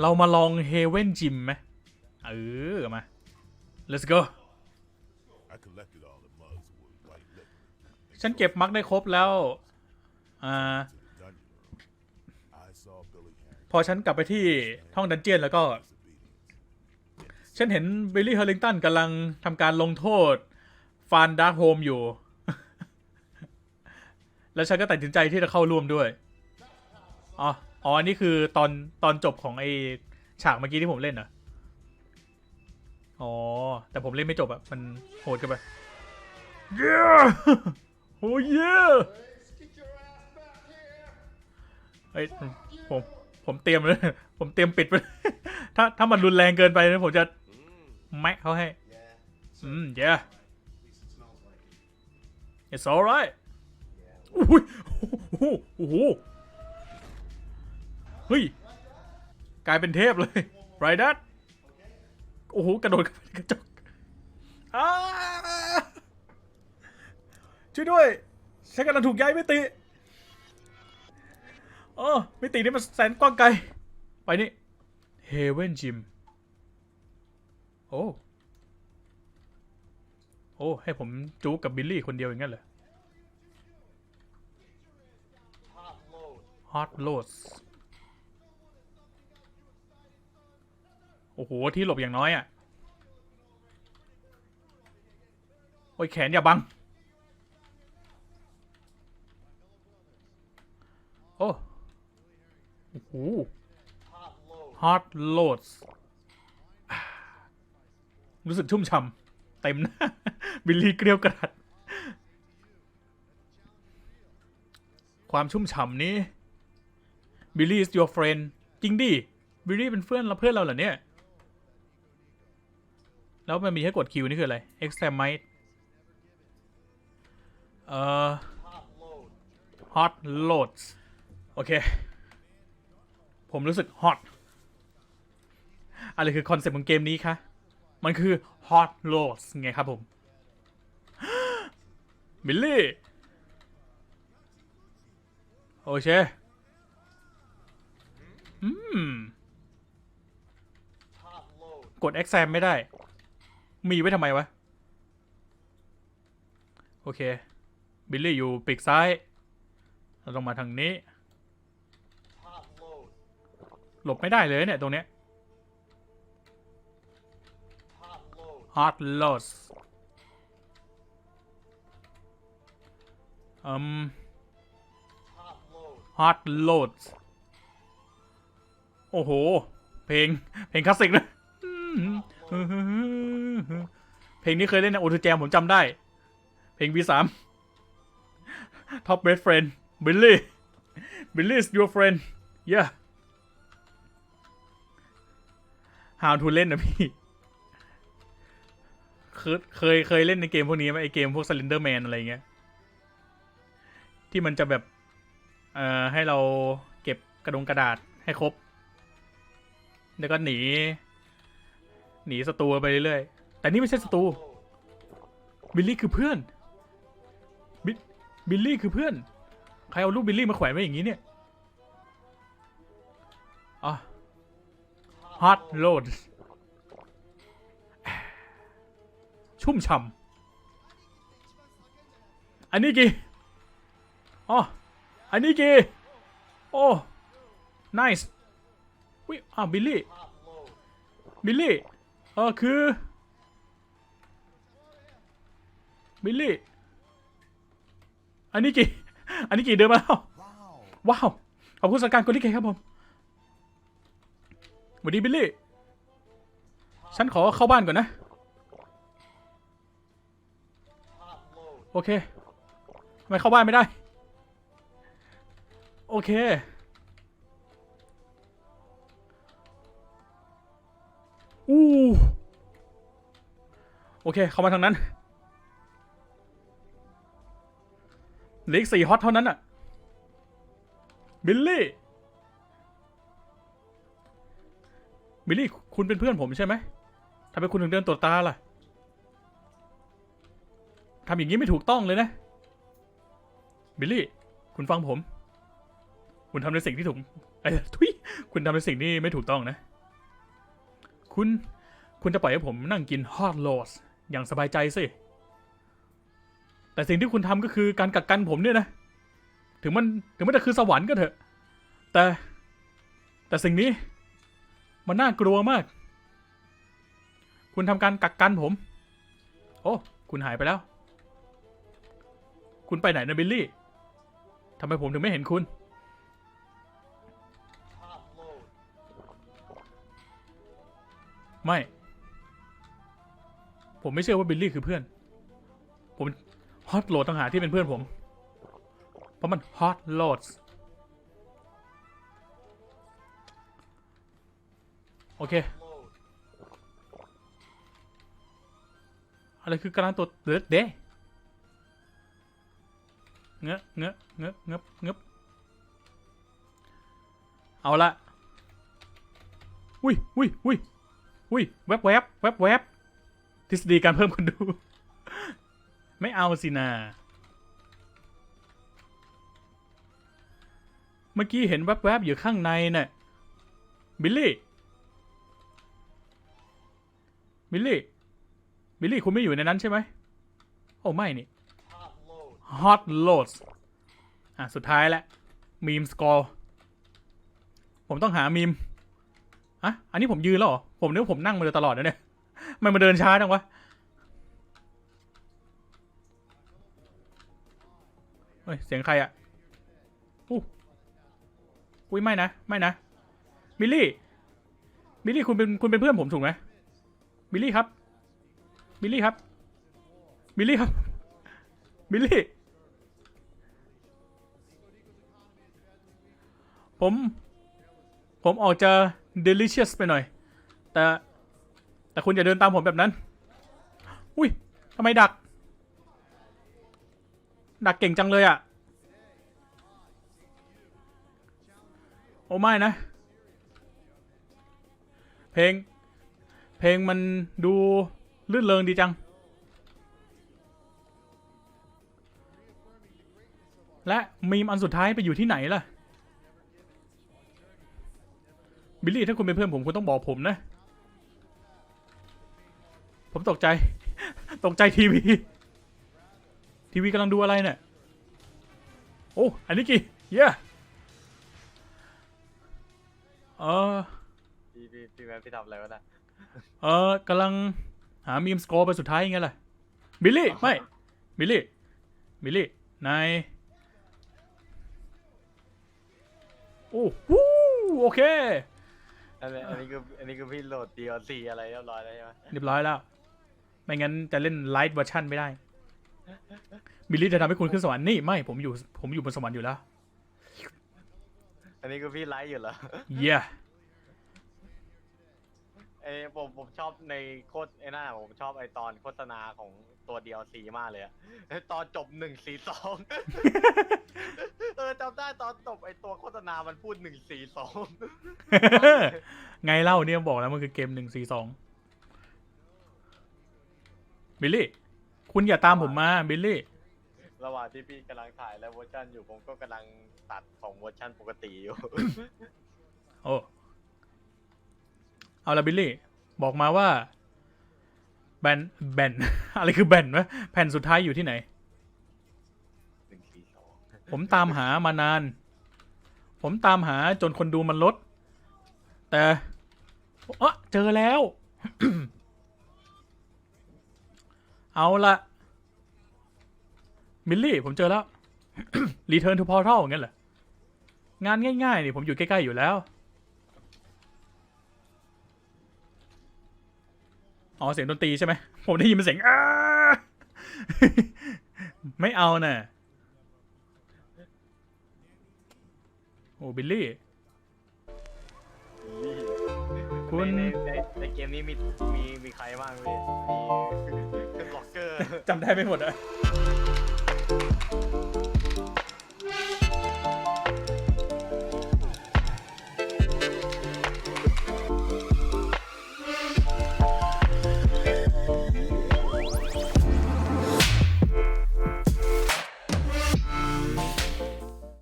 เรามาลองเฮเว่นจิมไหมเออมา let's go I collected all the mugs with white liquor ฉันเก็บมักได้ครบแล้ว อ่า to the dungeon room. I saw Billy Harrington พอฉันกลับไปที่ห้องดันเจียนแล้วก็ ฉันเห็นบิลลี่เฮอร์ลิงตันกำลังทำการลงโทษ ฟานดาร์คโฮมอยู่ แล้วฉันก็ตัดสินใจที่จะเข้าร่วมด้วย อ๋อ อ๋ออันนี้คือตอนตอนจบของไอฉากเมื่อกี้ที่ผมเล่นเหรอ อ๋อ แต่ผมเล่นไม่จบอะมันโหดเกันไป yeah โอ้ yeah เฮ้ยผมผมเตรียมเลย ผมเตรียมปิดไปถ้าถ้ามันรุนแรงเกินไปนะผมจะแม็กเขาให้ อืม yeah it's alright อุ้ยโอ้โหโอ้โห ฮ้ย กลายเป็นเทพเลยไรดัตโอ้โห กระโดดเข้าไปในกระจกอ้าช่วยด้วยฉันกำลังถูกย้ายมิติเออมิตินี้มันแสนกว้างไกล ไปนี่เฮเว่นจิมโอ้ โอ้ ให้ผมจู๊กับบิลลี่คนเดียวอย่างนั้นเหรอฮอ โอ้โห ที่หลบอย่างน้อยอะ โอ้ย แขนอย่าบัง โอ้โอ้โหฮอตโ a ดรู้สึกชุ่มฉ่ำเต็มหน้าบิลลี่เกลียวกระดความชุ่มฉ่ำนี้บิลลี่ is your friend จริงดิบิลลี่เป็นเพื่อนเราเพื่อนเราเหรอเนี่ย แล้วมันมีให้กดคิวนี่คืออะไร examine เอ่อ hot loads โอเค ผมรู้สึก hot อะไรคือคอนเซ็ปต์ของเกมนี้คะ มันคือ hot loads ไงครับผมบิลลี่ โอเค อืม กด exam ไม่ได้ มีไว้ทำไมวะ โอเค บิลลี่อยู่ปีกซ้าย เราต้องมาทางนี้ หลบไม่ได้เลยเนี่ย ตรงเนี้ย hard loss อืม hard loads โอ้โห เพลง เพลงคลาสสิกนะ เพลงนี้เคยเล่นในโอทูแจมผมจำได้ เพลง V3 Top best friend Billy Billy is your friend yeah how to เล่นนะพี่เคยเคยเคยเล่นในเกมพวกนี้ไหมไอเกมพวก Slender Man อะไรเงี้ย ที่มันจะแบบ เอ่อ ให้เราเก็บกระดงกระดาษให้ครบ แล้วก็หนี หนีศัตรูไปเรื่อยๆแต่นี่ไม่ใช่ศัตรูบิลลี่คือเพื่อนบิบิลลี่คือเพื่อน ใครเอารูปบิลลี่มาแขวนไว้อย่างนี้เนี่ยอะ hot load ชุ่มฉ่ำอันนี้กี่อ๋ออันนี้กี่โอ้ nice วิอ้าวบิลลี่บิลลี่ เออคือบิลลี่อันนี้กี่อันนี้กี่เดินมาแล้วว้าวขอบคุณสังการคนที่เก่งครับผมสวัสดีบิลลี่ฉันขอเข้าบ้านก่อนนะโอเคทำไมเข้าบ้านไม่ได้ โอเค อู้ โอเค เข้ามาทางนั้นเหลืออีกสี่ฮอตเท่านั้นอะบิลลี่ บิลลี่ คุณเป็นเพื่อนผมใช่ไหมทำไมคุณถึงเดินตรวจตาล่ะทำอย่างนี้ไม่ถูกต้องเลยนะ บิลลี่ คุณฟังผม คุณทำในสิ่งที่ถูกไอ้ทุยคุณทำในสิ่งที่ไม่ถูกต้องนะ คุณ คุณจะปล่อยให้ผมนั่งกินฮอตโ s ส อย่างสบายใจสิ แต่สิ่งที่คุณทำก็คือการกักกันผมเนี่ยนะ ถึงมันถึงมันจะคือสวรรค์ก็เถอะ แต่ แต่สิ่งนี้ มันน่ากลัวมาก คุณทำการกักกันผม โอ้ คุณหายไปแล้ว คุณไปไหนนะบิลลี่ทำไมผมถึงไม่เห็นคุณ ไม่ ผมไม่เชื่อว่าบิลลี่คือเพื่อน ผมฮอตโหลดต่างหากที่เป็นเพื่อนผม เพราะมันฮอตโหลดโอเค อะไรคือการตัวเดือดเดเงอะเงอะเงอะเงบเงบเอาละอุ้ยอุ้ยอุ้ยอุ้ยแวบแวบแวบแวบ ฤษฎีการเพิ่มคนดู ไม่เอาสินา เมื่อกี้เห็นแวบๆอยู่ข้างในน่ะ บิลลี่ บิลลี่ บิลลี่คุณไม่อยู่ในนั้นใช่ไหม โอ้ไม่นี่ Hot Loads อะ สุดท้ายแล้วมีมสกอร์ผมต้องหามีมอะอันนี้ผมยืนแล้วเหรอ ผมนึกว่าผมนั่งมาโดยตลอดนะเนี่ย มันมาเดินช้าจังวะเฮ้ย เสียงใครอะอู้อุ้ยไม่นะ ไม่นะ บิลลี่ บิลลี่คุณเป็นคุณเป็นเพื่อนผมถูกไหมบิลลี่ครับ บิลลี่ครับ บิลลี่ครับ บิลลี่ ผม ผมออกจะ delicious ไปหน่อย แต่ แต่คุณอย่าเดินตามผมแบบนั้น อุ้ยทำไมดัก ดักเก่งจังเลยอะ่ะโอ้ไม่นะ เพลง เพลงมันดูลื่นเริงดีจัง และมีมอันสุดท้ายไปอยู่ที่ไหนล่ะ บิลลี่ถ้าคุณเป็นเพื่อนผมคุณต้องบอกผมนะ ผมตกใจ ตกใจทีวี ทีวีกำลังดูอะไรเนี่ย โอ้ อันนี้กี่เย้เออพี่พี่พี่แม่พี่ทำอะไรวะน่ะเออกำลังหามีมสกอร์ไปสุดท้ายยังไงล่ะบิลลี่ ไม่ บิลลี่ บิลลี่ นาย โอ้ฮู้โอเค อันนี้อันนี้คืออันนี้คือพี่โหลด DLC อะไรเรียบร้อยแล้วใช่ไหม เรียบร้อยแล้ว ไม่งั้นจะเล่นไลท์เวอร์ชันไม่ได้ บิลลี่จะทำให้คุณขึ้นสวรรค์นี่ไม่ผมอยู่ผมอยู่บนสวรรค์อยู่แล้วอันนี้คือพี่ไลฟ์อยู่เหรอเย้ไอ้ผมผมชอบในโคตรไอ้น่าผมชอบไอ้ตอนโฆษณาของตัว DLC มากเลยอะไอ้ตอนจบหนึ่งสี่สองเออจำได้ตอนจบไอ้ตัวโฆษณามันพูดหนึ่งสี่สองไงเล่าเนี่ยบอกแล้วมันคือเกมหนึ่งสี่สอง บิลลี่ คุณอย่าตามผมมาบิลลี่ ระหว่างที่พี่กำลังถ่ายแล้วเวอร์ชันอยู่ผมก็กำลังตัดของเวอร์ชันปกติอยู่ โอ้เอาละบิลลี่ บอกมาว่าแบนแบน อะไรคือแบนวะแผ่นสุดท้ายอยู่ที่ไหน หนึ่งสี่สองผมตามหามานาน ผมตามหาจนคนดูมันลด แต่เออเจอแล้ว เอาละบิลลี่ ผมเจอแล้ว Return to Portal งั้นเหรอ งานง่ายๆ นี่ผมอยู่ใกล้ๆ อยู่แล้ว อ๋อ เสียงดนตรีใช่ไหม ผมได้ยินเป็นเสียงอ้าไม่เอาน่ะ โอ้บิลลี่ คุณ ในในในเกมนี้มีมีมีใครบ้างพี่มี จำได้ไม่หมดอะ